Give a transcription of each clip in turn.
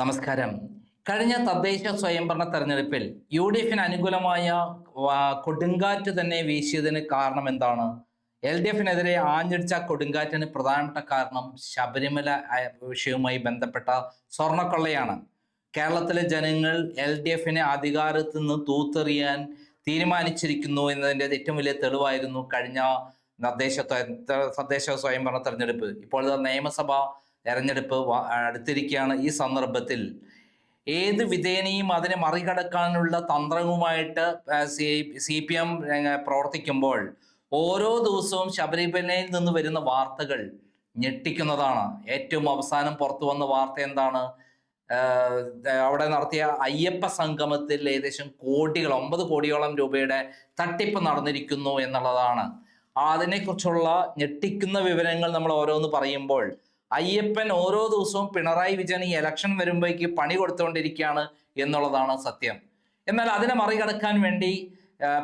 നമസ്കാരം. കഴിഞ്ഞ തദ്ദേശ സ്വയംഭരണ തെരഞ്ഞെടുപ്പിൽ യു ഡി എഫിന് അനുകൂലമായ കൊടുങ്കാറ്റ് തന്നെ വീശിയതിന് കാരണം എന്താണ്? എൽ ഡി എഫിനെതിരെ ആഞ്ഞടിച്ച കൊടുങ്കാറ്റിന് പ്രധാനപ്പെട്ട കാരണം ശബരിമല വിഷയവുമായി ബന്ധപ്പെട്ട സ്വർണക്കൊള്ളയാണ്. കേരളത്തിലെ ജനങ്ങൾ എൽ ഡി എഫിനെ അധികാരത്തിൽ നിന്ന് തൂത്തെറിയാൻ തീരുമാനിച്ചിരിക്കുന്നു എന്നതിന്റെ ഏറ്റവും വലിയ തെളിവായിരുന്നു കഴിഞ്ഞ തദ്ദേശ തദ്ദേശ സ്വയംഭരണ തെരഞ്ഞെടുപ്പ്. ഇപ്പോൾ നിയമസഭ തെരഞ്ഞെടുപ്പ് അടുത്തിരിക്കുകയാണ് ഈ സന്ദർഭത്തിൽ. ഏത് വിധേനയും അതിനെ മറികടക്കാനുള്ള തന്ത്രവുമായിട്ട് സി സി പി എം പ്രവർത്തിക്കുമ്പോൾ ഓരോ ദിവസവും ശബരിമലയിൽ നിന്ന് വരുന്ന വാർത്തകൾ ഞെട്ടിക്കുന്നതാണ്. ഏറ്റവും അവസാനം പുറത്തു വന്ന വാർത്ത എന്താണ്? അവിടെ നടത്തിയ അയ്യപ്പ സംഗമത്തിൽ ഏകദേശം കോടികൾ ഒമ്പത് കോടിയോളം രൂപയുടെ തട്ടിപ്പ് നടന്നിരിക്കുന്നു എന്നുള്ളതാണ്. അതിനെക്കുറിച്ചുള്ള ഞെട്ടിക്കുന്ന വിവരങ്ങൾ നമ്മൾ ഓരോന്ന് പറയുമ്പോൾ അയ്യപ്പൻ ഓരോ ദിവസവും പിണറായി വിജയൻ ഈ ഇലക്ഷൻ വരുമ്പോഴേക്ക് പണി കൊടുത്തുകൊണ്ടിരിക്കുകയാണ് എന്നുള്ളതാണ് സത്യം. എന്നാൽ അതിനെ മറികടക്കാൻ വേണ്ടി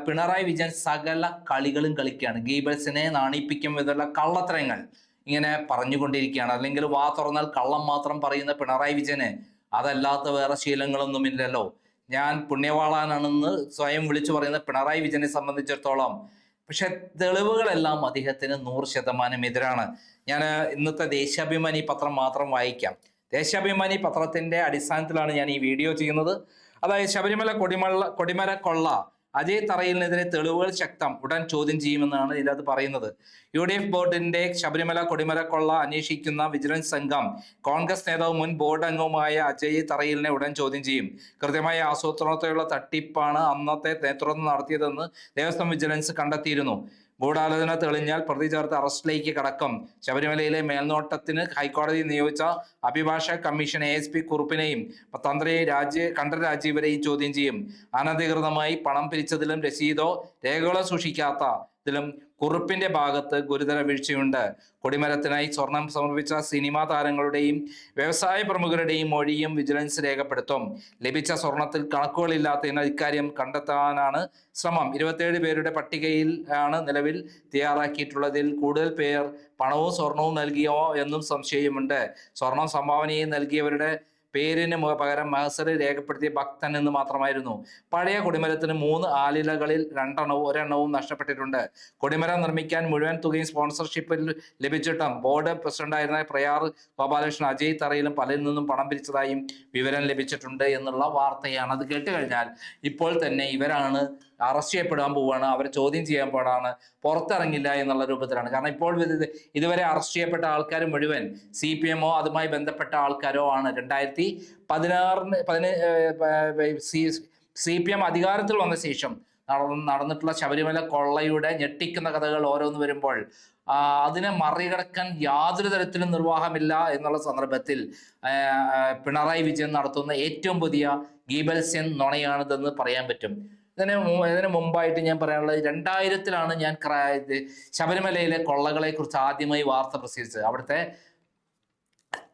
പിണറായി വിജയൻ സകല കളികളും കളിക്കുകയാണ്. ഗീബൽസിനെ നാണിപ്പിക്കും വിധമുള്ള കള്ളത്തരങ്ങൾ ഇങ്ങനെ പറഞ്ഞുകൊണ്ടിരിക്കുകയാണ്. അല്ലെങ്കിൽ വാ തുറന്നാൽ കള്ളം മാത്രം പറയുന്ന പിണറായി വിജയന് അതല്ലാത്ത വേറെ ശീലങ്ങളൊന്നുമില്ലല്ലോ. ഞാൻ പുണ്യവാളാനാണെന്ന് സ്വയം വിളിച്ചു പറയുന്ന പിണറായി വിജയനെ സംബന്ധിച്ചിടത്തോളം പക്ഷെ തെളിവുകളെല്ലാം അദ്ദേഹത്തിന് നൂറ് ശതമാനം എതിരാണ്. ഞാൻ ഇന്നത്തെ ദേശാഭിമാനി പത്രം മാത്രം വായിക്കാം. ദേശാഭിമാനി പത്രത്തിന്റെ അടിസ്ഥാനത്തിലാണ് ഞാൻ ഈ വീഡിയോ ചെയ്യുന്നത്. അതായത് ശബരിമല കൊടിമള്ള കൊടിമര കൊള്ള അജയ് തറയിലിനെതിരെ തെളിവുകൾ ശക്തം ഉടൻ ചോദ്യം ചെയ്യുമെന്നാണ് ഇതിനകത്ത് പറയുന്നത്. യു ഡി എഫ് ബോർഡിന്റെ ശബരിമല കൊടിമല കൊള്ള അന്വേഷിക്കുന്ന വിജിലൻസ് സംഘം കോൺഗ്രസ് നേതാവ് മുൻ ബോർഡ് അംഗവുമായ അജയ് തറയിലിനെ ഉടൻ ചോദ്യം ചെയ്യും. കൃത്യമായ ആസൂത്രണത്തോടെയുള്ള തട്ടിപ്പാണ് അന്നത്തെ നേതൃത്വം നടത്തിയതെന്ന് ദേവസ്വം വിജിലൻസ് കണ്ടെത്തിയിരുന്നു. ഗൂഢാലോചന തെളിഞ്ഞാൽ പ്രതി ചേർത്ത് അറസ്റ്റിലേക്ക് കടക്കും. ശബരിമലയിലെ മേൽനോട്ടത്തിന് ഹൈക്കോടതി നിയോഗിച്ച അഭിഭാഷക കമ്മീഷൻ എ എസ് പി കുറുപ്പിനെയും തന്ത്രി രാജ്യ കണ്ഠ രാജീവരെയും ചോദ്യം ചെയ്യും. അനധികൃതമായി പണം പിരിച്ചതിലും രസീതോ രേഖകളോ സൂക്ഷിക്കാത്ത ഇതിലും കുറുപ്പിന്റെ ഭാഗത്ത് ഗുരുതര വീഴ്ചയുണ്ട്. കൊടിമരത്തിനായി സ്വർണം സമർപ്പിച്ച സിനിമാ താരങ്ങളുടെയും വ്യവസായ പ്രമുഖരുടെയും മൊഴിയും വിജിലൻസ് രേഖപ്പെടുത്തും. ലഭിച്ച സ്വർണത്തിൽ കണക്കുകളില്ലാത്തതിനാൽ ഇക്കാര്യം കണ്ടെത്താനാണ് ശ്രമം. ഇരുപത്തിയേഴ് പേരുടെ പട്ടികയിൽ ആണ് നിലവിൽ തയ്യാറാക്കിയിട്ടുള്ളതിൽ കൂടുതൽ പേർ പണവും സ്വർണവും നൽകിയോ എന്നും സംശയമുണ്ട്. സ്വർണം സംഭാവനയും നൽകിയവരുടെ പേരിന് പകരം മഹസറി രേഖപ്പെടുത്തിയ ഭക്തൻ എന്ന് മാത്രമായിരുന്നു. പഴയ കൊടിമരത്തിന് മൂന്ന് ആലിലകളിൽ രണ്ടെണ്ണവും ഒരെണ്ണവും നഷ്ടപ്പെട്ടിട്ടുണ്ട്. കൊടിമരം നിർമ്മിക്കാൻ മുഴുവൻ തുകയും സ്പോൺസർഷിപ്പിൽ ലഭിച്ചിട്ടും ബോർഡ് പ്രസിഡന്റായിരുന്ന പ്രയാർ ഗോപാലകൃഷ്ണൻ അജയ് തറയിലും പലരിൽ നിന്നും പണം പിരിച്ചതായും വിവരം ലഭിച്ചിട്ടുണ്ട് എന്നുള്ള വാർത്തയാണ്. അത് കേട്ട് കഴിഞ്ഞാൽ ഇപ്പോൾ തന്നെ ഇവരാണ് അറസ്റ്റ് ചെയ്യപ്പെടാൻ പോവുകയാണ് അവരെ ചോദ്യം ചെയ്യാൻ പാടാണ് പുറത്തിറങ്ങില്ല എന്നുള്ള രൂപത്തിലാണ്. കാരണം ഇപ്പോൾ ഇത് ഇതുവരെ അറസ്റ്റ് ചെയ്യപ്പെട്ട ആൾക്കാർ മുഴുവൻ സി പി എമ്മോ അതുമായി ബന്ധപ്പെട്ട ആൾക്കാരോ ആണ്. രണ്ടായിരത്തി പതിനാറിന് പതിന സി സി പി എം അധികാരത്തിൽ വന്ന ശേഷം നടന്ന് നടന്നിട്ടുള്ള ശബരിമല കൊള്ളയുടെ ഞെട്ടിക്കുന്ന കഥകൾ ഓരോന്ന് വരുമ്പോൾ അതിനെ മറികടക്കാൻ യാതൊരു തരത്തിലും നിർവാഹമില്ല എന്നുള്ള സന്ദർഭത്തിൽ പിണറായി വിജയൻ നടത്തുന്ന ഏറ്റവും പുതിയ ഗീബൽസ്യൻ നുണയാണിതെന്ന് പറയാൻ പറ്റും. ഇതിന് ഇതിന് മുമ്പായിട്ട് ഞാൻ പറയാനുള്ളത് രണ്ടായിരത്തിലാണ് ഞാൻ ശബരിമലയിലെ കൊള്ളകളെ കുറിച്ച് ആദ്യമായി വാർത്ത പ്രസിദ്ധിച്ചത് അവിടുത്തെ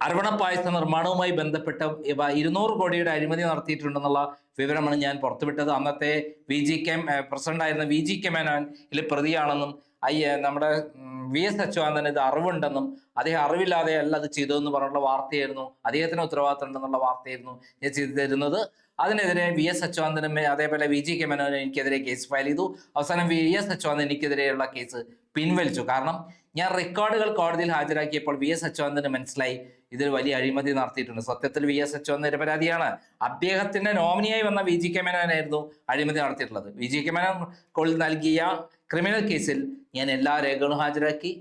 അർവണ നിർമ്മാണവുമായി ബന്ധപ്പെട്ട ഇവ ഇരുന്നൂറ് കോടിയുടെ അഴിമതി നടത്തിയിട്ടുണ്ടെന്നുള്ള വിവരമാണ് ഞാൻ പുറത്തുവിട്ടത്. അന്നത്തെ വി ജി കെ പ്രസിഡന്റ് ആയിരുന്ന വി ജി കെ മേനോൻ ഇതിൽ പ്രതിയാണെന്നും അയ്യ നമ്മുടെ വി എസ് അച്യുതാനന്ദന് ഇത് അറിവുണ്ടെന്നും അദ്ദേഹം അറിവില്ലാതെ അല്ല അത് ചെയ്തതെന്ന് പറഞ്ഞുള്ള വാർത്തയായിരുന്നു. അദ്ദേഹത്തിന് ഉത്തരവാദിത്തം ഉണ്ടെന്നുള്ള വാർത്തയായിരുന്നു ഞാൻ ചെയ്തു തരുന്നത്. അതിനെതിരെ വി എസ് അച്യുതാനന്ദനും അതേപോലെ വി ജി കെ മേനോനും എനിക്കെതിരെ കേസ് ഫയൽ ചെയ്തു. അവസാനം വി എസ് അച്യുതാനന്ദൻ എനിക്കെതിരെയുള്ള കേസ് പിൻവലിച്ചു. കാരണം ഞാൻ റെക്കോർഡുകൾ കോടതിയിൽ ഹാജരാക്കിയപ്പോൾ വി എസ് അച്യുതാനന്ദന് മനസ്സിലായി ഇതിൽ വലിയ അഴിമതി നടത്തിയിട്ടുണ്ട്. സത്യത്തിൽ വി എസ് അച്യുതാനന്ദൻ നിരപരാധിയാണ്. അദ്ദേഹത്തിന്റെ നോമിനിയായി വന്ന വി ജി കെ മേനോനായിരുന്നു അഴിമതി നടത്തിയിട്ടുള്ളത്. വി ജി കെ മേനോൻ നൽകിയ ക്രിമിനൽ കേസിൽ ഞാൻ എല്ലാ രേഖകളും ഹാജരാക്കി.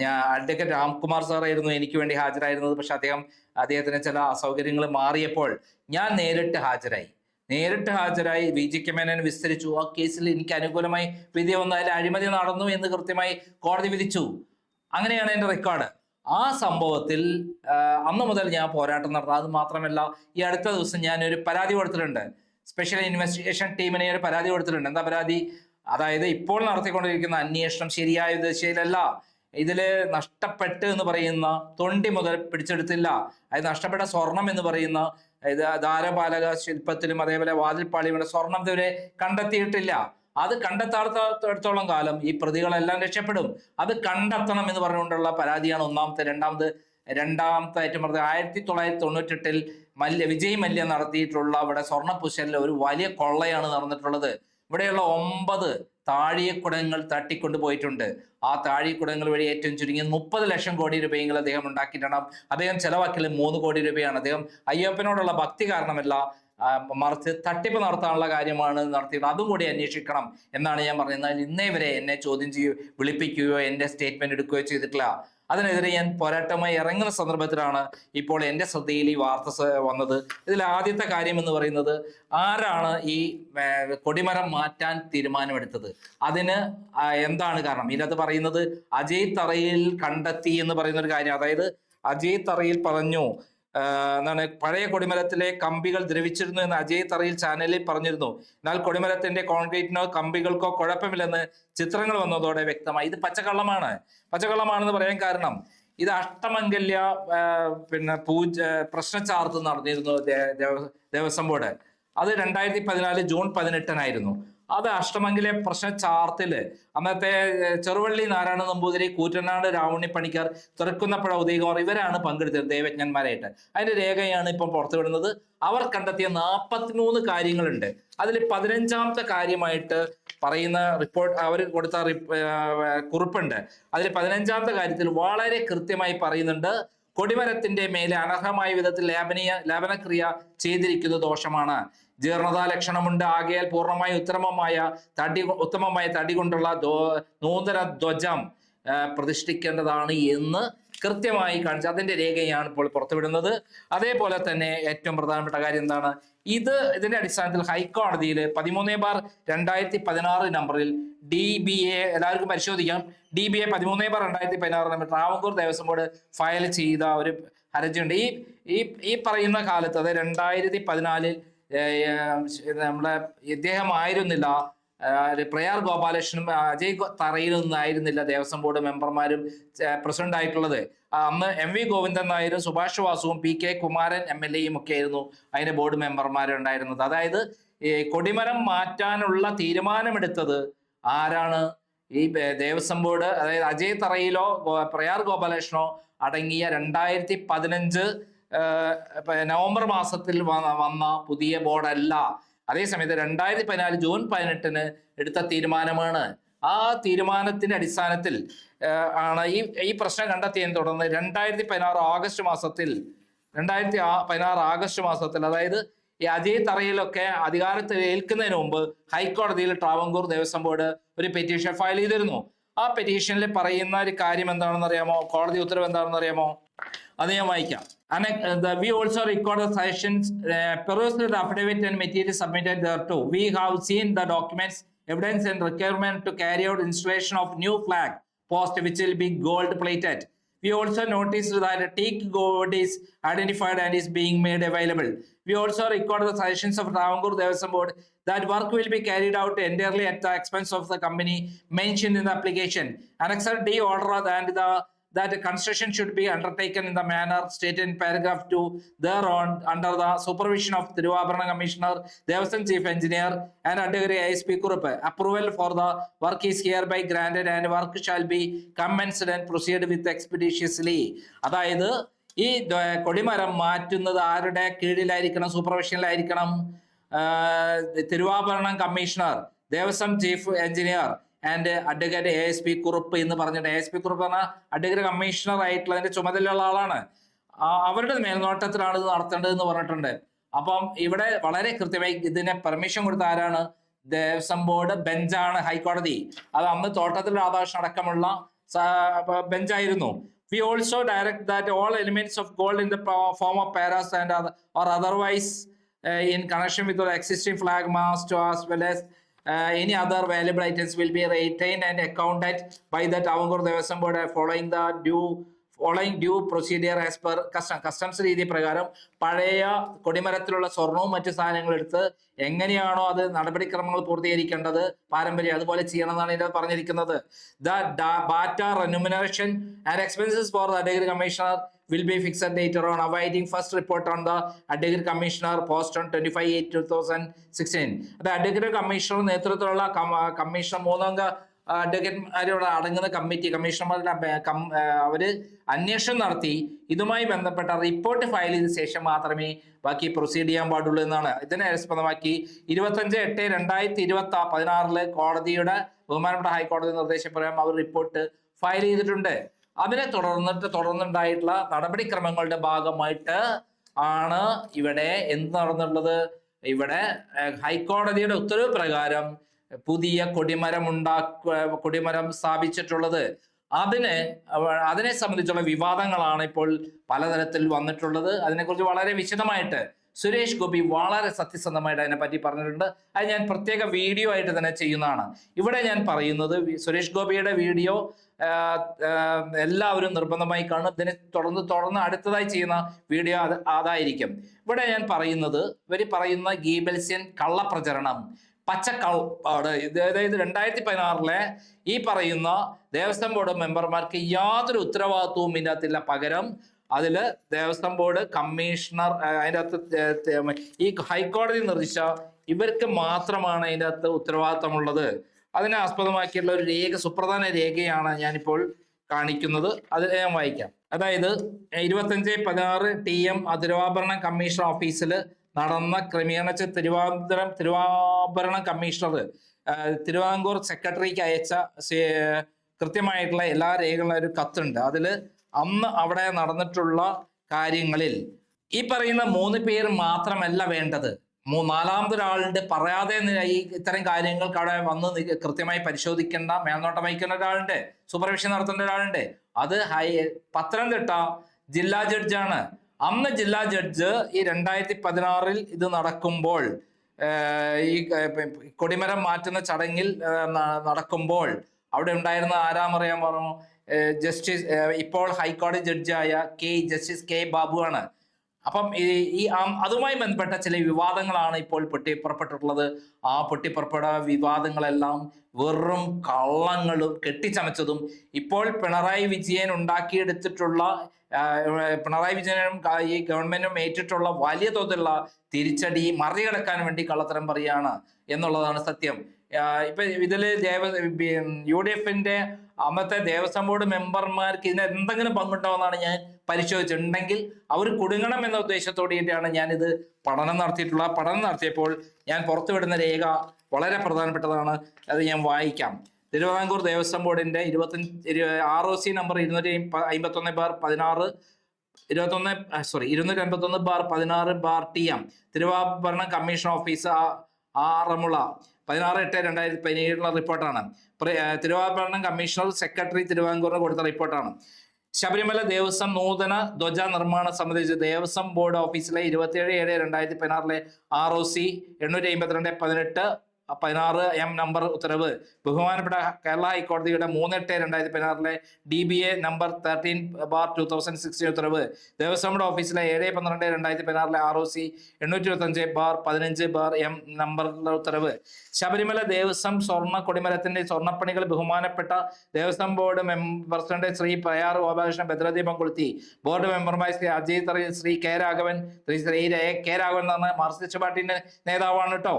ഞാൻ അഡ്വക്കേറ്റ് രാംകുമാർ സാറായിരുന്നു എനിക്ക് വേണ്ടി ഹാജരായിരുന്നത്. പക്ഷെ അദ്ദേഹം അദ്ദേഹത്തിന് ചില അസൗകര്യങ്ങൾ മാറിയപ്പോൾ ഞാൻ നേരിട്ട് ഹാജരായി. നേരിട്ട് ഹാജരായി വി ജി കെ മേനോൻ വിസ്തരിച്ചു. ആ കേസിൽ എനിക്ക് അനുകൂലമായി വിധി വന്നു. അതിൽ അഴിമതി നടന്നു എന്ന് കൃത്യമായി കോടതി വിധിച്ചു. അങ്ങനെയാണ് എന്റെ റെക്കോർഡ്. ആ സംഭവത്തിൽ അന്ന് മുതൽ ഞാൻ പോരാട്ടം നടന്നു. അത് മാത്രമല്ല ഈ അടുത്ത ദിവസം ഞാൻ ഒരു പരാതി കൊടുത്തിട്ടുണ്ട്. സ്പെഷ്യൽ ഇൻവെസ്റ്റിഗേഷൻ ടീമിനെ ഒരു പരാതി കൊടുത്തിട്ടുണ്ട്. എന്താ പരാതി? അതായത് ഇപ്പോൾ നടത്തിക്കൊണ്ടിരിക്കുന്ന അന്വേഷണം ശരിയായ ദിശയിലല്ല. ഇതിൽ നഷ്ടപ്പെട്ട് എന്ന് പറയുന്ന തൊണ്ടി മുതൽ പിടിച്ചെടുത്തില്ല. അത് നഷ്ടപ്പെട്ട സ്വർണം എന്ന് പറയുന്ന ഇത് ധാരപാലക ശില്പത്തിലും അതേപോലെ വാതിൽപ്പാളിയുടെ സ്വർണം ഇതുവരെ കണ്ടെത്തിയിട്ടില്ല. അത് കണ്ടെത്താത്തടത്തോളം കാലം ഈ പ്രതികളെല്ലാം രക്ഷപ്പെടും. അത് കണ്ടെത്തണം എന്ന് പറഞ്ഞുകൊണ്ടുള്ള പരാതിയാണ് ഒന്നാമത്തെ രണ്ടാമത് രണ്ടാമത്തെ ഏറ്റവും പറഞ്ഞത് ആയിരത്തി തൊള്ളായിരത്തി തൊണ്ണൂറ്റെട്ടിൽ മല്യ വിജയ് മല്യ നടത്തിയിട്ടുള്ള ഇവിടെ സ്വർണപ്പുശലിൽ ഒരു വലിയ കൊള്ളയാണ് നടന്നിട്ടുള്ളത്. ഇവിടെയുള്ള ഒമ്പത് താഴിയക്കുടങ്ങൾ തട്ടിക്കൊണ്ടു പോയിട്ടുണ്ട് ആ താഴിയക്കുടങ്ങൾ വഴി ഏറ്റവും ചുരുങ്ങിയ മുപ്പത് ലക്ഷം കോടി രൂപയെങ്കിലും അദ്ദേഹം ഉണ്ടാക്കിയിട്ടാണ് അദ്ദേഹം ചെലവാക്കിയത് മൂന്ന് കോടി രൂപയാണ്. അദ്ദേഹം അയ്യപ്പനോടുള്ള ഭക്തി കാരണമല്ല മറിച്ച് തട്ടിപ്പ് നടത്താനുള്ള കാര്യമാണ് നടത്തിയത്. അതും കൂടി അന്വേഷിക്കണം എന്നാണ് ഞാൻ പറയുന്നത് ഇന്നേ വരെ എന്നെ ചോദ്യം ചെയ്യുകയോ വിളിപ്പിക്കുകയോ എന്റെ സ്റ്റേറ്റ്മെന്റ് എടുക്കുകയോ ചെയ്തിട്ടില്ല. അതിനെതിരെ ഞാൻ പോരാട്ടമായി ഇറങ്ങുന്ന സന്ദർഭത്തിലാണ് ഇപ്പോൾ എന്റെ ശ്രദ്ധയിൽ ഈ വാർത്ത വന്നത്. ഇതിൽ ആദ്യത്തെ കാര്യം എന്ന് പറയുന്നത് ആരാണ് ഈ കൊടിമരം മാറ്റാൻ തീരുമാനമെടുത്തത്? അതിന് എന്താണ് കാരണം? ഇതിനകത്ത് പറയുന്നത് അജയ് തറയിൽ കണ്ടെത്തി എന്ന് പറയുന്ന ഒരു കാര്യം. അതായത് അജയ് തറയിൽ പറഞ്ഞു എന്താണ് പഴയ കൊടിമരത്തിലെ കമ്പികൾ ദ്രവിച്ചിരുന്നു എന്ന് അജയ് തറയിൽ ചാനലിൽ പറഞ്ഞിരുന്നു. എന്നാൽ കൊടിമരത്തിന്റെ കോൺക്രീറ്റിനോ കമ്പികൾക്കോ കുഴപ്പമില്ലെന്ന് ചിത്രങ്ങൾ വന്നതോടെ വ്യക്തമായി. ഇത് പച്ചക്കള്ളമാണ്. പച്ചക്കള്ളമാണെന്ന് പറയാൻ കാരണം ഇത് അഷ്ടമംഗല്യ പിന്നെ പൂജ പ്രശ്നചാർത്ത് നടന്നിരുന്നു ദേവസ്വം ബോർഡ്. അത് രണ്ടായിരത്തി പതിനാല് ജൂൺ പതിനെട്ടിനായിരുന്നു. അത് അഷ്ടമംഗിലെ പ്രശ്ന ചാർത്തിൽ. അന്നത്തെ ചെറുവള്ളി നാരായണ നമ്പൂതിരി കൂറ്റനാട് രാവണി പണിക്കർ തുറക്കുന്നപ്പുഴ ഉദയകുമാർ ഇവരാണ് പങ്കെടുത്തത് ദേവജ്ഞന്മാരായിട്ട്. അതിന്റെ രേഖയാണ് ഇപ്പം പുറത്തുവിടുന്നത്. അവർ കണ്ടെത്തിയ നാൽപ്പത്തിമൂന്ന് കാര്യങ്ങളുണ്ട്. അതിൽ പതിനഞ്ചാമത്തെ കാര്യമായിട്ട് പറയുന്ന റിപ്പോർട്ട് അവർ കൊടുത്ത കുറിപ്പുണ്ട്. അതിൽ പതിനഞ്ചാമത്തെ കാര്യത്തിൽ വളരെ കൃത്യമായി പറയുന്നുണ്ട് കൊടിമരത്തിന്റെ മേലെ അനർഹമായ വിധത്തിൽ ലേപനീയ ലേപനക്രിയ ചെയ്തിരിക്കുന്നത് ദോഷമാണ്. ജീർണതാ ലക്ഷണമുണ്ട് ആകയാൽ പൂർണമായി ഉത്തമമായ തടി ഉത്തമമായ തടി കൊണ്ടുള്ള നൂതന ധ്വജം പ്രതിഷ്ഠിക്കേണ്ടതാണ് എന്ന് കൃത്യമായി കാണിച്ചു അതിന്റെ രേഖയാണ് ഇപ്പോൾ പുറത്തുവിടുന്നത്. അതേപോലെ തന്നെ ഏറ്റവും പ്രധാനപ്പെട്ട കാര്യം എന്താണ്? ഇത് ഇതിന്റെ അടിസ്ഥാനത്തിൽ ഹൈക്കോടതിയിൽ പതിമൂന്ന് ബാർ രണ്ടായിരത്തി പതിനാറ് നമ്പറിൽ ഡി ബി എ എല്ലാവർക്കും പരിശോധിക്കാം. ഡി ബി എ പതിമൂന്ന് ബാർ രണ്ടായിരത്തി പതിനാറ് number Travancore Devaswom board file ചെയ്ത ഒരു ഹർജിയുണ്ട്. ഈ ഈ പറയുന്ന കാലത്ത് അതായത് രണ്ടായിരത്തി പതിനാലിൽ നമ്മളെ ഇദ്ദേഹം ആയിരുന്നില്ല പ്രയാർ ഗോപാലകൃഷ്ണനും അജയ് തറയിൽ നിന്നായിരുന്നില്ല ദേവസ്വം ബോർഡ് മെമ്പർമാരും പ്രസിഡന്റ് ആയിട്ടുള്ളത്. അന്ന് എം വി ഗോവിന്ദൻ നായരും Subhash വാസുവും P K Kumaran M L എയും ഒക്കെ ആയിരുന്നു അതിന്റെ ബോർഡ് മെമ്പർമാരുണ്ടായിരുന്നത് അതായത് ഈ കൊടിമരം മാറ്റാനുള്ള തീരുമാനമെടുത്തത് ആരാണ്? ഈ ദേവസ്വം ബോർഡ് അതായത് അജയ് തറയിലോ പ്രയാർ ഗോപാലകൃഷ്ണനോ അടങ്ങിയ രണ്ടായിരത്തി പതിനഞ്ച് നവംബർ മാസത്തിൽ വന്ന പുതിയ ബോർഡല്ല. അതേസമയത്ത് രണ്ടായിരത്തി പതിനാല് ജൂൺ പതിനെട്ടിന് എടുത്ത തീരുമാനമാണ്. ആ തീരുമാനത്തിന്റെ അടിസ്ഥാനത്തിൽ ആണ് ഈ ഈ പ്രശ്നം കണ്ടെത്തിയതിനെ തുടർന്ന് രണ്ടായിരത്തി പതിനാറ് ആഗസ്റ്റ് മാസത്തിൽ രണ്ടായിരത്തി പതിനാറ് ആഗസ്റ്റ് മാസത്തിൽ അതായത് ഈ അജയ് തറയിലൊക്കെ അധികാരത്തിൽ ഏൽക്കുന്നതിന് മുമ്പ് ഹൈക്കോടതിയിൽ ട്രാവങ്കൂർ ദേവസ്വം ബോർഡ് ഒരു പെറ്റീഷൻ ഫയൽ ചെയ്തിരുന്നു. ആ പെറ്റീഷനിൽ പറയുന്ന ഒരു കാര്യം എന്താണെന്ന് അറിയാമോ കോടതി ഉത്തരവ് എന്താണെന്ന് അറിയാമോ അത് ഞാൻ വായിക്കാം And uh, the, we also record the sessions, uh, perused the affidavit and material submitted thereto. We have seen the documents, evidence and requirement to carry out installation of new flag post which will be gold plated. We also noticed that a teak gold is identified and is being made available. We also record the suggestions of Travancore Devasam Board that work will be carried out entirely at the expense of the company mentioned in the application. Annexer D order and the that construction should be undertaken in the manner stated in paragraph 2 thereon under the supervision of Thiruvabarana Commissioner, Devasam Chief Engineer and Adhikari ISP Kurup. Approval for the work is hereby granted and work shall be commenced and proceed with expeditiously. അതായത് ഈ കൊടിമരം മാറ്റുന്നത് ആരുടെ കീഴിലായിരിക്കണം സൂപ്പർവിഷനിലായിരിക്കണം Thiruvabharanam commissioner Devaswom chief engineer and advocate A S P Kurup എന്ന് പറഞ്ഞിട്ട് A S P Kurup പറഞ്ഞാൽ advocate commissioner ആയിട്ടുള്ളതിന്റെ ചുമതലയുള്ള ആളാണ്. അവരുടെ മേൽനോട്ടത്തിലാണ് ഇത് നടത്തേണ്ടതെന്ന് പറഞ്ഞിട്ടുണ്ട്. അപ്പം ഇവിടെ വളരെ കൃത്യമായി ഇതിനെ പെർമിഷൻ കൊടുത്ത ആരാണ്? ദേവസ്വം ബോർഡ് ബെഞ്ചാണ് ഹൈക്കോടതി. അത് അന്ന് തോട്ടത്തിൽ രാധാകൃഷ്ണൻ അടക്കമുള്ള ബെഞ്ചായിരുന്നു. We also direct that all elements of gold in the form of paras and or otherwise in connection with existing flag mast as well as uh, any other valuable items will be retained and accounted by the Travancore Devasam Board. Following the due following due procedure as per custom customs രീതി പ്രകാരം പഴയ കൊടിമരത്തിലുള്ള സ്വർണവും മറ്റു സാധനങ്ങളും എടുത്ത് എങ്ങനെയാണോ അത് നടപടിക്രമങ്ങൾ പൂർത്തീകരിക്കേണ്ടത് പാരമ്പര്യം അതുപോലെ ചെയ്യണമെന്നാണ് ഇതിൽ പറഞ്ഞിരിക്കുന്നത്. The batta remuneration and expenses for the അഡഗിരി commissioner will be fixed later on awaiting first report on the on commissioner post on 25 8 2016 അത് അഡ്വക്കേറ്റ് കമ്മീഷണർ നേതൃത്വത്തിലുള്ള കമ്മീഷൻ മൂന്നംഗ അഡ്വക്കേറ്റ്മാരോട് അടങ്ങുന്ന കമ്മിറ്റി കമ്മീഷണർമാരുടെ അവർ അന്വേഷണം നടത്തി. ഇതുമായി ബന്ധപ്പെട്ട റിപ്പോർട്ട് ഫയൽ ചെയ്ത ശേഷം മാത്രമേ ബാക്കി പ്രൊസീഡ് ചെയ്യാൻ പാടുള്ളൂ എന്നാണ്. ഇതിനെ അടിസ്ഥാനമാക്കി ഇരുപത്തഞ്ച് എട്ട് രണ്ടായിരത്തി ഇരുപത്തി പതിനാറിൽ കോടതിയുടെ ബഹുമാനപ്പെട്ട ഹൈക്കോടതി നിർദ്ദേശപ്രകാരം അവർ റിപ്പോർട്ട് ഫയൽ ചെയ്തിട്ടുണ്ട്. അതിനെ തുടർന്നിട്ട് തുടർന്നുണ്ടായിട്ടുള്ള നടപടിക്രമങ്ങളുടെ ഭാഗമായിട്ട് ആണ് ഇവിടെ എന്ത് നടന്നുള്ളത് ഇവിടെ ഹൈക്കോടതിയുടെ ഉത്തരവ് പ്രകാരം പുതിയ കൊടിമരം ഉണ്ടാക്ക കൊടിമരം സ്ഥാപിച്ചിട്ടുള്ളത്. അതിന് അതിനെ സംബന്ധിച്ചുള്ള വിവാദങ്ങളാണ് ഇപ്പോൾ പലതരത്തിൽ വന്നിട്ടുള്ളത്. അതിനെക്കുറിച്ച് വളരെ വിശദമായിട്ട് സുരേഷ് ഗോപി വളരെ സത്യസന്ധമായിട്ട് അതിനെപ്പറ്റി പറഞ്ഞിട്ടുണ്ട്. അത് ഞാൻ പ്രത്യേക വീഡിയോ ആയിട്ട് തന്നെ ചെയ്യുന്നതാണ്. ഇവിടെ ഞാൻ പറയുന്നത് സുരേഷ് ഗോപിയുടെ വീഡിയോ എല്ലാവരും നിർബന്ധമായി കാണും. ഇതിനെ തുടർന്ന് തുടർന്ന് അടുത്തതായി ചെയ്യുന്ന വീഡിയോ അത് അതായിരിക്കും. ഇവിടെ ഞാൻ പറയുന്നത് ഇവർ പറയുന്ന ഗീബൽസ്യൻ കള്ളപ്രചരണം. ഇത് അതായത് രണ്ടായിരത്തി പതിനാറിലെ ഈ പറയുന്ന ദേവസ്വം ബോർഡ് മെമ്പർമാർക്ക് യാതൊരു ഉത്തരവാദിത്വവും ഇതിനകത്തില്ല പകരം അതിൽ ദേവസ്വം ബോർഡ് കമ്മീഷണർ അതിന്റെ അകത്ത് ഈ ഹൈക്കോടതി നിർദ്ദേശ ഇവർക്ക് മാത്രമാണ് അതിന്റെ അകത്ത് ഉത്തരവാദിത്തമുള്ളത് അതിനെ ആസ്പദമാക്കിയുള്ള ഒരു രേഖ സുപ്രധാന രേഖയാണ് ഞാനിപ്പോൾ കാണിക്കുന്നത്. അത് ഞാൻ വായിക്കാം. അതായത് ഇരുപത്തഞ്ച് പതിനാറ് ടി എം തിരുവാഭരണ കമ്മീഷണർ ഓഫീസിൽ നടന്ന ക്രമീകരണ തിരുവാഭരണം തിരുവാഭരണ കമ്മീഷണർ തിരുവാങ്കൂർ സെക്രട്ടറിക്ക് അയച്ച കൃത്യമായിട്ടുള്ള എല്ലാ രേഖകളും ഒരു കത്തുണ്ട്. അതിൽ അന്ന് അവിടെ നടന്നിട്ടുള്ള കാര്യങ്ങളിൽ ഈ പറയുന്ന മൂന്ന് പേര് മാത്രമല്ല വേണ്ടത്. നാലാമതൊരാളുണ്ട് പറയാതെ ഈ ഇത്തരം കാര്യങ്ങൾക്ക് അവിടെ വന്ന് കൃത്യമായി പരിശോധിക്കേണ്ട മേൽനോട്ടം വഹിക്കുന്ന ഒരാളുണ്ട്. സൂപ്പർവിഷൻ നടത്തേണ്ട ഒരാളുണ്ട്. അത് ഹൈ പത്തനംതിട്ട ജില്ലാ ജഡ്ജാണ് അന്ന് ജില്ലാ ജഡ്ജ് ഈ രണ്ടായിരത്തി പതിനാറിൽ ഇത് നടക്കുമ്പോൾ ഈ കൊടിമരം മാറ്റുന്ന ചടങ്ങിൽ നടക്കുമ്പോൾ അവിടെ ഉണ്ടായിരുന്ന ആരാമറിയാൻ പറഞ്ഞു? ജസ്റ്റിസ് ഇപ്പോൾ ഹൈക്കോടതി ജഡ്ജായ കെ ജസ്റ്റിസ് കെ ബാബു ആണ് അപ്പം ഈ അതുമായി ബന്ധപ്പെട്ട ചില വിവാദങ്ങളാണ് ഇപ്പോൾ പൊട്ടിപ്പുറപ്പെട്ടിട്ടുള്ളത് ആ പൊട്ടിപ്പുറപ്പെട്ട വിവാദങ്ങളെല്ലാം വെറും കള്ളങ്ങളും കെട്ടിച്ചമച്ചതും ഇപ്പോൾ പിണറായി വിജയൻ ഉണ്ടാക്കിയെടുത്തിട്ടുള്ള പിണറായി വിജയനും ഈ ഗവൺമെന്റും ഏറ്റിട്ടുള്ള വലിയ തോതിലുള്ള തിരിച്ചടി മറികടക്കാൻ വേണ്ടി കള്ളത്തരം പറയാണ് എന്നുള്ളതാണ് സത്യം. ഇപ്പൊ ഇതിൽ ദേവ യു ഡി എഫിന്റെ അന്നത്തെ ദേവസ്വം ബോർഡ് മെമ്പർമാർക്ക് ഇതിന് എന്തെങ്കിലും പങ്കുണ്ടാവുമെന്നാണ് ഞാൻ പരിശോധിച്ചിട്ടുണ്ടെങ്കിൽ അവർ കുടുങ്ങണം എന്ന ഉദ്ദേശത്തോടെയാണ് ഞാനിത് പഠനം നടത്തിയിട്ടുള്ള പഠനം നടത്തിയപ്പോൾ ഞാൻ പുറത്തുവിടുന്ന രേഖ വളരെ പ്രധാനപ്പെട്ടതാണ്. അത് ഞാൻ വായിക്കാം. തിരുവിതാംകൂർ ദേവസ്വം ബോർഡിന്റെ ഇരുപത്തഞ്ച് ആർ ഒ സി നമ്പർ ഇരുന്നൂറ്റി അമ്പത്തി ഒന്ന് ബാർ പതിനാറ് ഇരുപത്തൊന്ന് സോറി ഇരുന്നൂറ്റി അൻപത്തി ഒന്ന് ബാർ പതിനാറ് ബാർ ടി എം തിരുവാഭരണ കമ്മീഷൻ ഓഫീസ് ആറന്മുള പതിനാറ് എട്ട് രണ്ടായിരത്തി പതിനേഴിലുള്ള റിപ്പോർട്ടാണ്. തിരുവാഭരണം കമ്മീഷണർ സെക്രട്ടറി തിരുവാങ്കൂറിന് കൊടുത്ത റിപ്പോർട്ടാണ്. ശബരിമല ദേവസ്വം നൂതന ധ്വജ നിർമ്മാണ സംബന്ധിച്ച് ദേവസ്വം ബോർഡ് ഓഫീസിലെ ഇരുപത്തിയേഴ് ഏഴ് രണ്ടായിരത്തി പതിനാറിലെ ആർ ഒ സി എണ്ണൂറ്റി അമ്പത്തിരണ്ട് പതിനെട്ട് പതിനാറ് എം നമ്പർ ഉത്തരവ്. ബഹുമാനപ്പെട്ട കേരള ഹൈക്കോടതിയുടെ മൂന്ന് എട്ട് രണ്ടായിരത്തി പതിനാറിലെ D B A number thirteen bar two thousand sixteen ഉത്തരവ്. ദേവസ്വം ഓഫീസിലെ ഏഴ് പന്ത്രണ്ട് രണ്ടായിരത്തി പതിനാറിലെ ആർ ഒ സി എണ്ണൂറ്റി ഇരുപത്തഞ്ച് ബാർ പതിനഞ്ച് ബാർ എം നമ്പറിലെ ഉത്തരവ്. ശബരിമല ദേവസ്വം സ്വർണ കൊടിമരത്തിന്റെ സ്വർണപ്പണികൾ ബഹുമാനപ്പെട്ട ദേവസ്വം ബോർഡ് പ്രസിഡന്റ് ശ്രീ പ്രയാർ ഗോപാലകൃഷ്ണൻ ഭദ്രദീപം കൊളുത്തി. ബോർഡ് മെമ്പർമാർ ശ്രീ അജയ് ശ്രീ കെ രാഘവൻ ശ്രീ ശ്രീ കെ രാഘവൻ എന്ന് പറഞ്ഞ മാർക്സിസ്റ്റ് പാർട്ടിന്റെ നേതാവാണ് കേട്ടോ.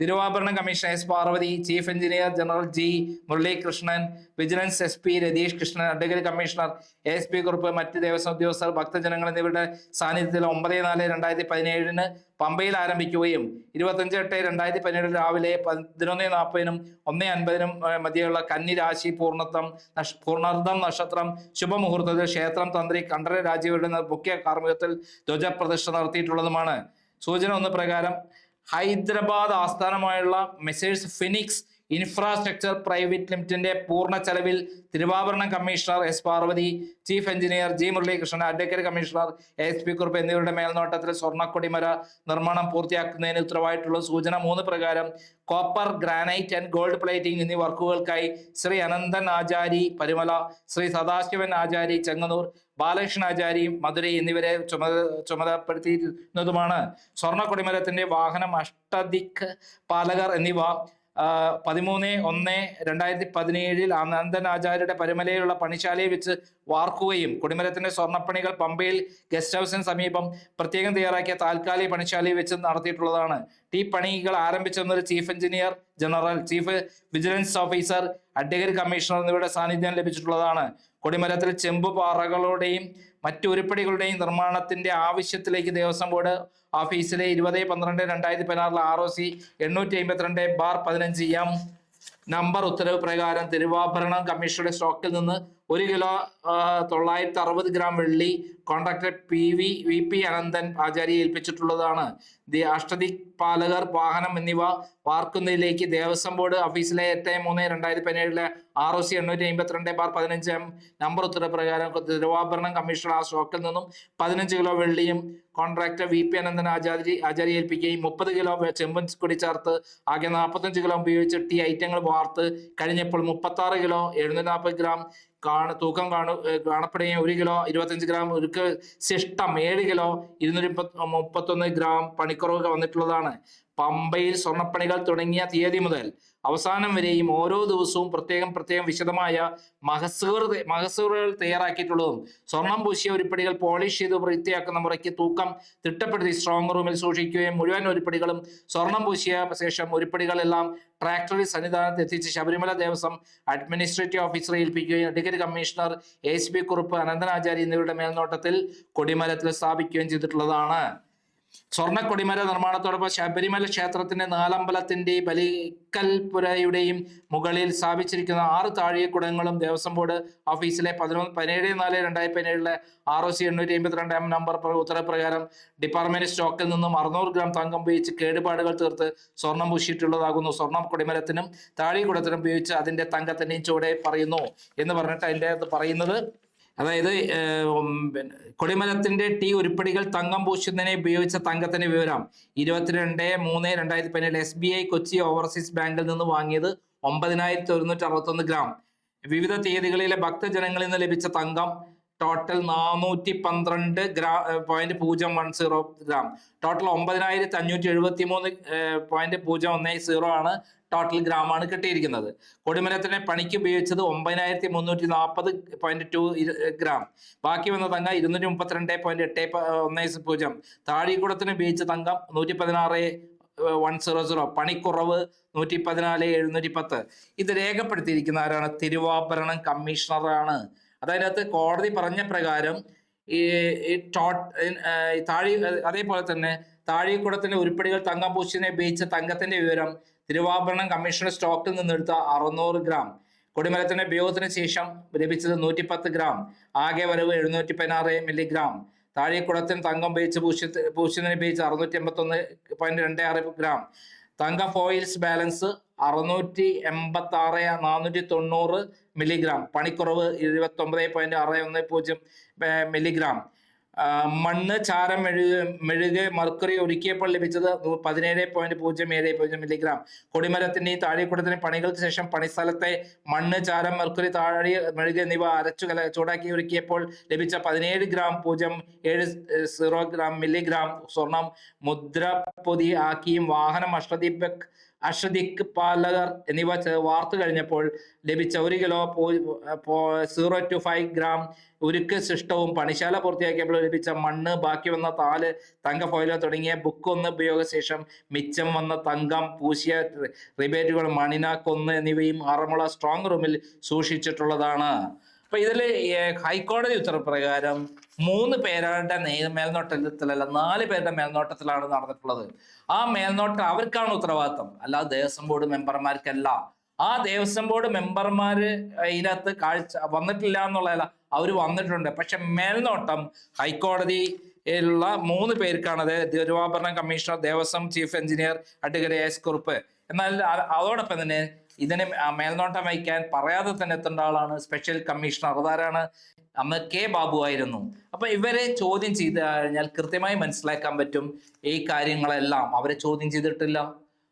Thiruvabharana commission S Parvathy chief engineer general G Muralikrishnan vigilance S P Ratheesh Krishnan advocate commissioner A S P Kurup മറ്റ് ദേവസ്വം ഉദ്യോഗസ്ഥർ ഭക്തജനങ്ങൾ എന്നിവരുടെ സാന്നിധ്യത്തിൽ ഒമ്പത് നാല് രണ്ടായിരത്തി പതിനേഴിന് പമ്പയിൽ ആരംഭിക്കുകയും ഇരുപത്തഞ്ച് എട്ട് രണ്ടായിരത്തി പതിനേഴ് രാവിലെ പതിനൊന്ന് നാൽപ്പതിനും ഒന്ന് അൻപതിനും മധ്യയുള്ള കന്നി രാശി പൂർണത്വം പൂർണർദ്ധം നക്ഷത്രം ശുഭമുഹൂർത്തത്തിൽ ക്ഷേത്രം തന്ത്രി കണ്ഠര രാജീവരുടെ മുഖ്യ കാർമ്മികത്തിൽ ധ്വജപ്രതിഷ്ഠ നടത്തിയിട്ടുള്ളതുമാണ്. സൂചന ഒന്ന് പ്രകാരം ഹൈദരാബാദ് ആസ്ഥാനമായുള്ള മെസേഴ്സ് ഫിനിക്സ് ഇൻഫ്രാസ്ട്രക്ചർ പ്രൈവറ്റ് ലിമിറ്റഡിന്റെ പൂർണ ചെലവിൽ Thiruvabharanam commissioner S Parvathy chief engineer G Muralikrishnan advocate commissioner S P Kurup എന്നിവരുടെ മേൽനോട്ടത്തിൽ സ്വർണക്കൊടിമര നിർമ്മാണം പൂർത്തിയാക്കുന്നതിന് ഉത്തരവായിട്ടുള്ള സൂചന മൂന്ന് പ്രകാരം copper granite and gold plating എന്നീ വർക്കുകൾക്കായി ശ്രീ അനന്തൻ ആചാരി പരിമല ശ്രീ സദാശിവൻ ആചാരി ചെങ്ങന്നൂർ ബാലകൃഷ്ണ ആചാരി മധുരൈ എന്നിവരെ ചുമത ചുമതലപ്പെടുത്തിയിരുന്നതുമാണ്. സ്വർണ കൊടിമരത്തിന്റെ വാഹനം അഷ്ടദിക് പാലകർ എന്നിവ പതിമൂന്ന് ഒന്ന് രണ്ടായിരത്തി പതിനേഴിൽ അനന്തൻ ആചാര്യയുടെ പരുമലയിലുള്ള പണിശാലയിൽ വെച്ച് വാർക്കുകയും കൊടിമരത്തിന്റെ സ്വർണപ്പണികൾ പമ്പയിൽ ഗസ്റ്റ് ഹൗസിന് സമീപം പ്രത്യേകം തയ്യാറാക്കിയ താൽക്കാലിക പണിശാലയിൽ വെച്ച് നടത്തിയിട്ടുള്ളതാണ്. ഈ പണികൾ ആരംഭിച്ചെന്നത് chief engineer general chief vigilance officer advocate commissioner എന്നിവരുടെ സാന്നിധ്യം ലഭിച്ചിട്ടുള്ളതാണ്. കൊടിമരത്തിൽ ചെമ്പ് പാറകളുടെയും മറ്റു ഉരുപ്പടികളുടെയും നിർമ്മാണത്തിന്റെ ആവശ്യത്തിലേക്ക് ദേവസ്വം ബോർഡ് ഓഫീസിലെ ഇരുപത് പന്ത്രണ്ട് രണ്ടായിരത്തി പതിനാറിൽ ആർ ഒ സി എണ്ണൂറ്റി അമ്പത്തിരണ്ട് ബാർ പതിനഞ്ച് എം നമ്പർ ഉത്തരവ് പ്രകാരം തിരുവാഭരണം കമ്മീഷനുടെ സ്റ്റോക്കിൽ നിന്ന് ഒരു കിലോ തൊള്ളായിരത്തി അറുപത് ഗ്രാം വെള്ളി contractor P V V P Ananthan ആചാര്യെ ഏൽപ്പിച്ചിട്ടുള്ളതാണ്. ദി അഷ്ടദിക്പാലകർ വാഹനം എന്നിവ വാർക്കുന്നതിലേക്ക് ദേവസ്വം ബോർഡ് ഓഫീസിലെ എട്ട് മൂന്ന് രണ്ടായിരത്തി പതിനേഴിലെ ആർ ഒ സി എണ്ണൂറ്റി അമ്പത്തിരണ്ട് ബാർ പതിനഞ്ച് എം നമ്പർ ഉത്തരവ് പ്രകാരം തിരുവാഭരണം കമ്മീഷൻ ആ സ്റ്റോക്കിൽ നിന്നും പതിനഞ്ച് കിലോ വെള്ളിയും contractor V P Ananthan Acharya Acharya ഏൽപ്പിക്കുകയും മുപ്പത് കിലോ ചെമ്പൻ കൂടി ചേർത്ത് ആകെ നാൽപ്പത്തഞ്ച് കിലോ ഉപയോഗിച്ച് ഈ ഐറ്റങ്ങൾ വാർത്ത് കഴിഞ്ഞപ്പോൾ മുപ്പത്തി ആറ് കിലോ എഴുന്നൂറ്റി നാൽപ്പത് ഗ്രാം കാണ തൂക്കം കാണു കാണപ്പെടുകയും ഒരു കിലോ ഇരുപത്തഞ്ച് ഗ്രാം ഉരുക്ക് ശിഷ്ടം ഏഴ് കിലോ ഇരുന്നൂറ്റി മുപ്പത്തി മുപ്പത്തൊന്ന് ഗ്രാം പണിക്കുറവ് വന്നിട്ടുള്ളതാണ്. പമ്പയിൽ സ്വർണപ്പണികൾ തുടങ്ങിയ തീയതി മുതൽ അവസാനം വരെയും ഓരോ ദിവസവും പ്രത്യേകം പ്രത്യേകം വിശദമായ മഹസൂർ മഹസൂറുകൾ തയ്യാറാക്കിയിട്ടുള്ളതും സ്വർണം പൂശിയ ഉരുപ്പടികൾ പോളിഷ് ചെയ്ത് വൃത്തിയാക്കുന്ന മുറയ്ക്ക് തൂക്കം തിട്ടപ്പെടുത്തി സ്ട്രോങ് റൂമിൽ സൂക്ഷിക്കുകയും മുഴുവൻ ഉരുപ്പടികളും സ്വർണം പൂശിയ ശേഷം ഉരുപ്പടികളെല്ലാം ട്രാക്ടറി സന്നിധാനത്ത് എത്തിച്ച് ശബരിമല ദേവസ്വം അഡ്മിനിസ്ട്രേറ്റീവ് ഓഫീസറെ ഏൽപ്പിക്കുകയും advocate commissioner S P Kurup Ananthanachari എന്നിവരുടെ മേൽനോട്ടത്തിൽ കൊടിമരത്തിൽ സ്ഥാപിക്കുകയും ചെയ്തിട്ടുള്ളതാണ്. സ്വർണ കൊടിമര നിർമ്മാണത്തോടൊപ്പം ശബരിമല ക്ഷേത്രത്തിന്റെ നാലമ്പലത്തിന്റെ ബലിക്കൽപുരയുടെയും മുകളിൽ സ്ഥാപിച്ചിരിക്കുന്ന ആറ് താഴികക്കുടങ്ങളും ദേവസ്വം ബോർഡ് ഓഫീസിലെ പതിനൊന്ന് പതിനേഴ് നാല് രണ്ടായിരത്തി പതിനേഴിലെ ആർ ഒ സി എണ്ണൂറ്റി അമ്പത്തിരണ്ട് എം നമ്പർ പ്ര- ഉത്തരപ്രകാരം ഡിപ്പാർട്ട്മെന്റ് സ്റ്റോക്കിൽ നിന്നും അറുന്നൂറ് ഗ്രാം തങ്കം ഉപയോഗിച്ച് കേടുപാടുകൾ തീർത്ത് സ്വർണം പൂശിയിട്ടുള്ളതാകുന്നു. സ്വർണം കൊടിമരത്തിനും താഴികുടത്തിനും ഉപയോഗിച്ച് അതിന്റെ തങ്കത്തിന്റെയും ചുവടെ പറയുന്നു എന്ന് പറഞ്ഞിട്ട് അതിന്റെ പറയുന്നത് അതായത് കൊടിമരത്തിന്റെ ടീ ഉരുപ്പടികൾ തങ്കം പൂശുന്നതിനെ ഉപയോഗിച്ച തങ്കത്തിന്റെ വിവരം. ഇരുപത്തിരണ്ട് മൂന്ന് രണ്ടായിരത്തി പതിനേഴ് S B I Kochi overseas ബാങ്കിൽ നിന്ന് വാങ്ങിയത് ഒമ്പതിനായിരത്തി ഒരുന്നൂറ്റി അറുപത്തൊന്ന് ഗ്രാം. വിവിധ തീയതികളിലെ ഭക്തജനങ്ങളിൽ നിന്ന് ലഭിച്ച തങ്കം ടോട്ടൽ നാനൂറ്റി പന്ത്രണ്ട് ഗ്രാ പോയിന്റ് പൂജ്യം വൺ സീറോ ഗ്രാം. ടോട്ടൽ ഒമ്പതിനായിരത്തി അഞ്ഞൂറ്റി എഴുപത്തി മൂന്ന് പോയിന്റ് പൂജ്യം ഒന്ന് സീറോ ആണ് ടോട്ടൽ ഗ്രാമാണ് കിട്ടിയിരിക്കുന്നത്. കൊടിമരത്തിനെ പണിക്ക് ഉപയോഗിച്ചത് ഒമ്പതിനായിരത്തി മുന്നൂറ്റി നാൽപ്പത് പോയിന്റ് ടു ഗ്രാം. ബാക്കി വന്ന തങ്ക ഇരുന്നൂറ്റി മുപ്പത്തിരണ്ട് പോയിന്റ് എട്ട് ഒന്ന് പൂജ്യം താഴെക്കുടത്തിന് ഉപയോഗിച്ച തങ്കം നൂറ്റി പതിനാറ് വൺ സീറോ സീറോ പണിക്കുറവ് നൂറ്റി പതിനാല് എഴുന്നൂറ്റി പത്ത് ഇത് രേഖപ്പെടുത്തിയിരിക്കുന്ന ആരാണ്? തിരുവാഭരണം കമ്മീഷണറാണ്. അതായത് കോടതി പറഞ്ഞ പ്രകാരം ഈ താഴി അതേപോലെ തന്നെ താഴെക്കുടത്തിന്റെ ഉരുപ്പടികൾ തങ്കം പൂശിനെ ഉപയോഗിച്ച തങ്കത്തിന്റെ വിവരം തിരുവാഭരണം കമ്മീഷണർ സ്റ്റോക്കിൽ നിന്നെടുത്ത അറുന്നൂറ് ഗ്രാം. കൊടിമരത്തിന്റെ ഉപയോഗത്തിന് ശേഷം ലഭിച്ചത് നൂറ്റിപ്പത്ത് ഗ്രാം. ആകെ വരവ് എഴുന്നൂറ്റി പതിനാറ് മില്ലിഗ്രാം. താഴെക്കുളത്തിന് തങ്കം ഉപയോഗിച്ച് പൂശ്യ പൂശുന്നതിന് ഉപയോഗിച്ച് അറുന്നൂറ്റി എൺപത്തൊന്ന് പോയിന്റ് രണ്ട് ആറ് ഗ്രാം. തങ്ക ഫോയിൽസ് ബാലൻസ് അറുന്നൂറ്റി എൺപത്തി ആറ് നാനൂറ്റി തൊണ്ണൂറ് മില്ലിഗ്രാം. പണിക്കുറവ് ഇരുപത്തി ഒമ്പത് പോയിന്റ് ആറ് ഒന്ന് പൂജ്യം മില്ലിഗ്രാം. മണ്ണ് ചാരം മെഴുക് മെഴുക് മർക്കറി ഒരുക്കിയപ്പോൾ ലഭിച്ചത് പതിനേഴ് പോയിന്റ് പൂജ്യം ഏഴ് പൂജ്യം മില്ലിഗ്രാം കൊടിമരത്തിന്റെയും താഴെക്കൂടത്തിന്റെ പണികൾക്ക് ശേഷം പണിസ്ഥലത്തെ മണ്ണ് ചാരം മർക്കറി താഴെ മെഴുക് എന്നിവ അരച്ചു കല ചൂടാക്കി ഒരുക്കിയപ്പോൾ ലഭിച്ച പതിനേഴ് ഗ്രാം പൂജ്യം ഏഴ് സീറോ ഗ്രാം മില്ലിഗ്രാം സ്വർണം മുദ്ര പൊതി ആക്കിയും വാഹനം അഷ്ടദീപക് അഷ്ടദിക് പാലകർ എന്നിവ വാർത്ത കഴിഞ്ഞപ്പോൾ ലഭിച്ച ഒരു kilo zero two five gram ഉരുക്ക് ശിഷ്ടവും പണിശാല പൂർത്തിയാക്കിയപ്പോൾ ലഭിച്ച മണ്ണ് ബാക്കി വന്ന താൽ തങ്ക ഫോയിലോ തുടങ്ങിയ ബുക്ക് ഒന്ന് ഉപയോഗശേഷം മിച്ചം വന്ന തങ്കം പൂശിയ റിബേറ്റുകൾ മണിന കൊന്ന് എന്നിവയും ആറന്മുള സ്ട്രോങ് റൂമിൽ സൂക്ഷിച്ചിട്ടുള്ളതാണ്. അപ്പൊ ഇതിൽ ഹൈക്കോടതി ഉത്തരപ്രകാരം മൂന്ന് പേരുടെ മേൽനോട്ടത്തിലല്ല നാല് പേരുടെ മേൽനോട്ടത്തിലാണ് നടന്നിട്ടുള്ളത്. ആ മേൽനോട്ടം അവർക്കാണ് ഉത്തരവാദിത്തം. അല്ലാതെ ദേവസ്വം ബോർഡ് മെമ്പർമാർക്കല്ല. ആ ദേവസ്വം ബോർഡ് മെമ്പർമാര് ഇതിനകത്ത് കാഴ്ച വന്നിട്ടില്ല എന്നുള്ളതല്ല അവർ വന്നിട്ടുണ്ട്. പക്ഷെ മേൽനോട്ടം ഹൈക്കോടതി ഉള്ള മൂന്ന് പേർക്കാണ്. അത് തിരുവാഭരണ commissioner Devaswom chief engineer advocate S Kurup. എന്നാൽ അതോടൊപ്പം തന്നെ ഇതിന് മേൽനോട്ടം വഹിക്കാൻ പറയാതെ തന്നെ എത്തേണ്ട ആളാണ് സ്പെഷ്യൽ കമ്മീഷണർ അതാരാണ് അന്ന് കെ ബാബു ആയിരുന്നു. അപ്പൊ ഇവരെ ചോദ്യം ചെയ്ത് കഴിഞ്ഞാൽ കൃത്യമായി മനസ്സിലാക്കാൻ പറ്റും ഈ കാര്യങ്ങളെല്ലാം. അവരെ ചോദ്യം ചെയ്തിട്ടില്ല.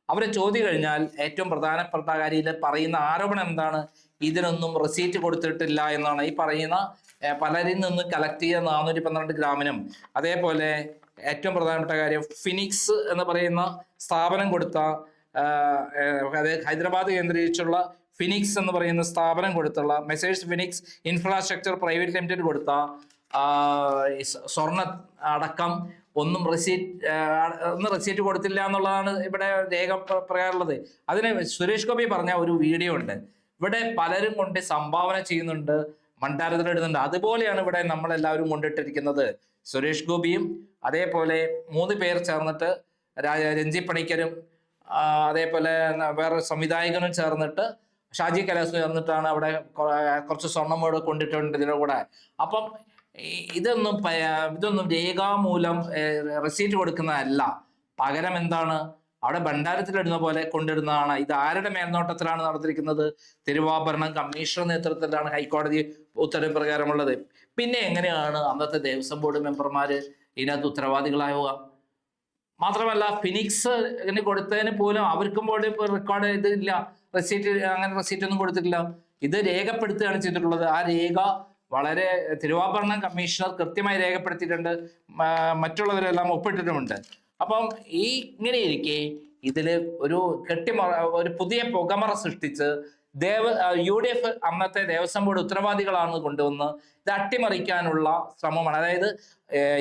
അവരെ ചോദ്യം കഴിഞ്ഞാൽ ഏറ്റവും പ്രധാനപ്പെട്ട കാര്യം പറയുന്ന ആരോപണം എന്താണ്? ഇതിനൊന്നും റെസീറ്റ് കൊടുത്തിട്ടില്ല എന്നാണ്. ഈ പറയുന്ന പലരിൽ നിന്ന് കളക്ട് ചെയ്ത നാനൂറ്റി പന്ത്രണ്ട് ഗ്രാമിനും അതേപോലെ ഏറ്റവും പ്രധാനപ്പെട്ട കാര്യം ഫിനിക്സ് എന്ന് പറയുന്ന സ്ഥാപനം കൊടുത്ത അതായത് ഹൈദരാബാദ് കേന്ദ്രീകരിച്ചുള്ള ഫിനിക്സ് എന്ന് പറയുന്ന സ്ഥാപനം കൊടുത്തുള്ള messrs Phoenix infrastructure private limited കൊടുത്ത സ്വർണ അടക്കം ഒന്നും റെസീറ്റ് ഒന്നും റെസീറ്റ് കൊടുത്തില്ല എന്നുള്ളതാണ് ഇവിടെ രേഖ പറയാറുള്ളത് അതിന് സുരേഷ് ഗോപി പറഞ്ഞ ഒരു വീഡിയോ ഉണ്ട്. ഇവിടെ പലരും കൊണ്ട് സംഭാവന ചെയ്യുന്നുണ്ട് മണ്ടാരത്തിലിടുന്നുണ്ട് അതുപോലെയാണ് ഇവിടെ നമ്മളെല്ലാവരും കൊണ്ടിട്ടിരിക്കുന്നത്. സുരേഷ് ഗോപിയും അതേപോലെ മൂന്ന് പേർ ചേർന്നിട്ട് രഞ്ജി പണിക്കരും അതേപോലെ വേറെ സംവിധായകനും ചേർന്നിട്ട് ഷാജി കലാസ് ചേർന്നിട്ടാണ് അവിടെ കുറച്ച് സ്വർണം കൂടെ കൊണ്ടിട്ടുണ്ട് ഇതിന്റെ കൂടെ. അപ്പം ഇതൊന്നും ഇതൊന്നും രേഖാമൂലം റെസീറ്റ് കൊടുക്കുന്നതല്ല. പകരം എന്താണ്? അവിടെ ഭണ്ഡാരത്തിലിടുന്ന പോലെ കൊണ്ടിടുന്നതാണ്. ഇത് ആരുടെ മേൽനോട്ടത്തിലാണ് നടന്നിരിക്കുന്നത്? തിരുവാഭരണം കമ്മീഷൻ നേതൃത്വത്തിലാണ് ഹൈക്കോടതി ഉത്തരവ് പ്രകാരമുള്ളത് പിന്നെ എങ്ങനെയാണ് അന്നത്തെ ദേവസ്വം ബോർഡ് മെമ്പർമാര് ഇതിനകത്ത് ഉത്തരവാദികളാവുക? മാത്രമല്ല ഫിനിക്സ് ഇതിന് കൊടുത്തതിന് പോലും അവർക്കും പോലും ഇപ്പൊ റെക്കോർഡ് ഇതില്ല. റെസീറ്റ് അങ്ങനെ റെസീറ്റ് ഒന്നും കൊടുത്തിട്ടില്ല. ഇത് രേഖപ്പെടുത്തുകയാണ് ചെയ്തിട്ടുള്ളത്. ആ രേഖ വളരെ തിരുവാഭരണം കമ്മീഷണർ കൃത്യമായി രേഖപ്പെടുത്തിയിട്ടുണ്ട്. മറ്റുള്ളവരെല്ലാം ഒപ്പിട്ടിട്ടുമുണ്ട്. അപ്പം ഈ ഇങ്ങനെ ഇരിക്കെ ഇതിൽ ഒരു കെട്ടിമറ ഒരു പുതിയ പുകമറ സൃഷ്ടിച്ച് ദേവ യു ഡി എഫ് അന്നത്തെ ദേവസ്വം ബോർഡ് ഉത്തരവാദികളാണ് കൊണ്ടുവന്ന് ഇത് അട്ടിമറിക്കാനുള്ള ശ്രമമാണ്. അതായത്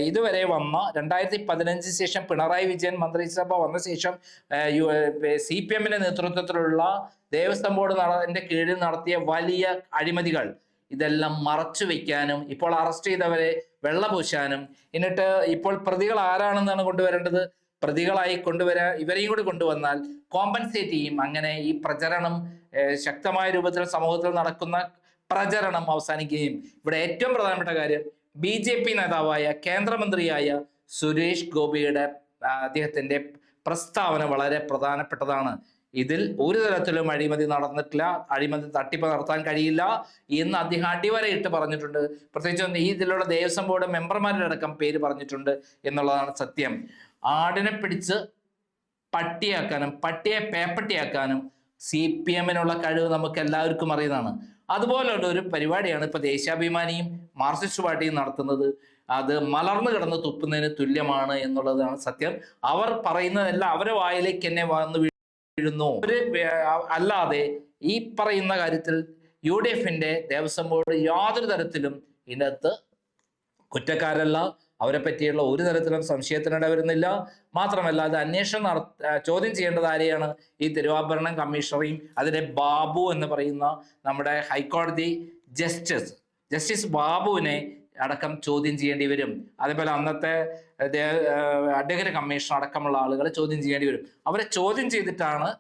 ഇതുവരെ വന്ന രണ്ടായിരത്തി പതിനഞ്ച് ശേഷം പിണറായി വിജയൻ മന്ത്രിസഭ വന്ന ശേഷം സി പി എമ്മിന്റെ നേതൃത്വത്തിലുള്ള ദേവസ്വം ബോർഡ് നടന്റെ കീഴിൽ നടത്തിയ വലിയ അഴിമതികൾ ഇതെല്ലാം മറച്ചു വെക്കാനും ഇപ്പോൾ അറസ്റ്റ് ചെയ്തവരെ വെള്ളപൂശാനും എന്നിട്ട് ഇപ്പോൾ പ്രതികൾ ആരാണെന്നാണ് കൊണ്ടുവരേണ്ടത്? പ്രതികളായി കൊണ്ടുവരാ ഇവരെയും കൂടി കൊണ്ടുവന്നാൽ കോമ്പൻസേറ്റ് ചെയ്യും. അങ്ങനെ ഈ പ്രചരണം ശക്തമായ രൂപത്തിൽ സമൂഹത്തിൽ നടക്കുന്ന പ്രചരണം അവസാനിക്കുകയും ഇവിടെ ഏറ്റവും പ്രധാനപ്പെട്ട കാര്യം ബി ജെ പി നേതാവായ കേന്ദ്രമന്ത്രിയായ സുരേഷ് ഗോപിയുടെ അദ്ദേഹത്തിന്റെ പ്രസ്താവന വളരെ പ്രധാനപ്പെട്ടതാണ്. ഇതിൽ ഒരു തരത്തിലും അഴിമതി നടന്നിട്ടില്ല അഴിമതി തട്ടിപ്പ് നടത്താൻ കഴിയില്ല എന്ന് അദ്ദേഹം അടിവരയിട്ട് പറഞ്ഞിട്ടുണ്ട്. പ്രത്യേകിച്ച് ഈ ഇതിലുള്ള ദേവസ്വം ബോർഡ് മെമ്പർമാരുടെ അടക്കം പേര് പറഞ്ഞിട്ടുണ്ട് എന്നുള്ളതാണ് സത്യം. ആടിനെ പിടിച്ച് പട്ടിയാക്കാനും പട്ടിയെ പേപ്പട്ടിയാക്കാനും സി പി എമ്മിനുള്ള കഴിവ് നമുക്ക് എല്ലാവർക്കും അറിയുന്നതാണ്. അതുപോലുള്ള ഒരു പരിപാടിയാണ് ഇപ്പൊ ദേശാഭിമാനിയും മാർക്സിസ്റ്റ് പാർട്ടിയും നടത്തുന്നത്. അത് മലർന്നു കിടന്ന് തുപ്പുന്നതിന് തുല്യമാണ് എന്നുള്ളതാണ് സത്യം. അവർ പറയുന്നതെല്ലാം അവരെ വായിലേക്ക് എന്നെ വന്ന് വീഴുന്നു. ഒരു അല്ലാതെ ഈ പറയുന്ന കാര്യത്തിൽ യു ഡി എഫിന്റെ ദേവസ്വം ബോർഡ് യാതൊരു തരത്തിലും ഇതിനകത്ത് കുറ്റക്കാരല്ല അവരെ പറ്റിയുള്ള ഒരു തരത്തിലും സംശയത്തിനിട വരുന്നില്ല. മാത്രമല്ല അത് അന്വേഷണം ചോദ്യം ചെയ്യേണ്ടത് ആരെയാണ്? ഈ തിരുവാഭരണം കമ്മീഷണറെയും അതിലെ ബാബു എന്ന് പറയുന്ന നമ്മുടെ ഹൈക്കോടതി ജസ്റ്റിസ് ജസ്റ്റിസ് ബാബുവിനെ അടക്കം ചോദ്യം ചെയ്യേണ്ടി വരും. അതേപോലെ അന്നത്തെ അഡ്വക്കേറ്റ് കമ്മീഷൻ അടക്കമുള്ള ആളുകളെ ചോദ്യം ചെയ്യേണ്ടി വരും. അവരെ ചോദ്യം ചെയ്തിട്ടാണ്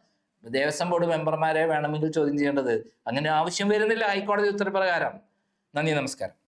ദേവസ്വം ബോർഡ് മെമ്പർമാരെ വേണമെങ്കിൽ ചോദ്യം ചെയ്യേണ്ടത്. അങ്ങനെ ആവശ്യം വരുന്നില്ല ഹൈക്കോടതി ഉത്തരപ്രകാരം. നന്ദി നമസ്കാരം.